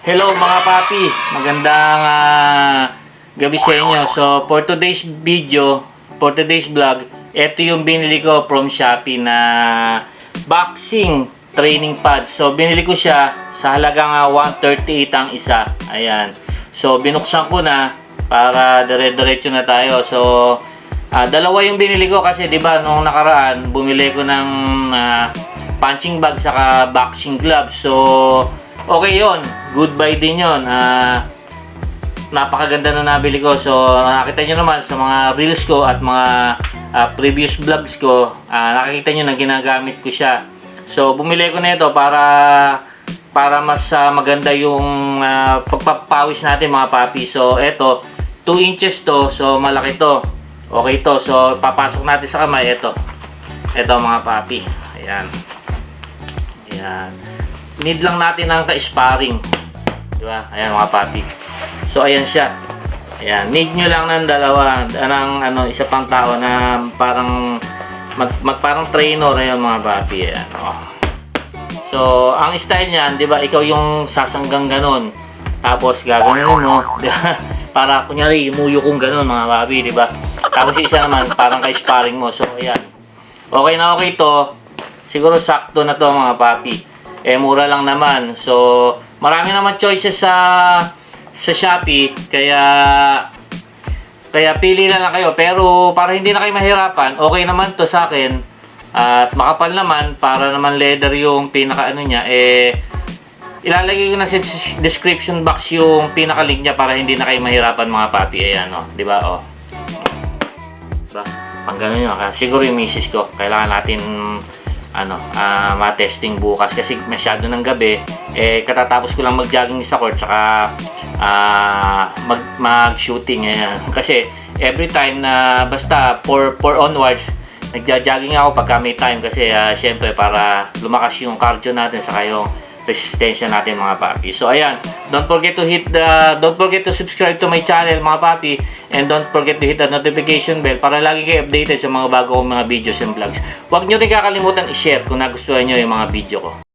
Hello mga papi, magandang ah, gabi sa inyo. So for today's video, for today's vlog, ito yung binili ko from Shopee na boxing training pad. So binili ko siya sa halagang ah, 138 ang isa. Ayan. So binuksan ko na para dire-diretso na tayo. So ah, dalawa yung binili ko kasi 'di ba nung nakaraan bumili ko ng ah, punching bag saka boxing gloves. So okay yon goodbye din yon Ah, napakaganda na nabili ko. So nakita nyo naman sa mga reels ko at mga ah, previous vlogs ko ah, nakikita nyo na ginagamit ko siya. So bumili ko na ito para para mas ah, maganda yung ah, pagpapawis natin mga papi. So ito 2 inches to. So malaki to. Okay to. So papasok natin sa kamay. Ito ito mga papi. Ayan. Ayan need lang natin ng ka-sparring. Di ba? Ayan mga papi. So ayan siya. Ayan, need nyo lang ng dalawa, ng ano, isa pang tao na parang mag, mag parang trainer ayan mga papi. Ayan, oh. So, ang style niyan, 'di ba, ikaw yung sasanggang ganon. Tapos gagawin mo, di ba? Para kunyari umuyo kong ganon mga papi, 'di ba? Tapos yung isa naman parang kay sparring mo. So, ayan. Okay na okay to. Siguro sakto na to mga papi eh mura lang naman. So, marami naman choices sa sa Shopee kaya kaya pili na lang kayo pero para hindi na kayo mahirapan, okay naman to sa akin. At makapal naman para naman leather yung pinaka ano niya eh ilalagay ko na sa des- description box yung pinaka link niya para hindi na kayo mahirapan mga papi. Ayan oh, 'di ba? Oh. Diba? Pang ganun yun. Siguro yung misis ko, kailangan natin ano, ah ma-testing bukas kasi masyado ng gabi. Eh, katatapos ko lang mag-jogging sa court tsaka ah mag, mag-shooting. Ayan. Kasi every time na basta 4, 4 onwards, nagja-jogging ako pagka may time kasi ah, syempre para lumakas yung cardio natin sa yung resistensya natin mga papi. So ayan, don't forget to hit the don't forget to subscribe to my channel mga papi and don't forget to hit the notification bell para lagi kayo updated sa mga bago kong mga videos and vlogs. Huwag nyo rin kakalimutan i-share kung nagustuhan nyo yung mga video ko.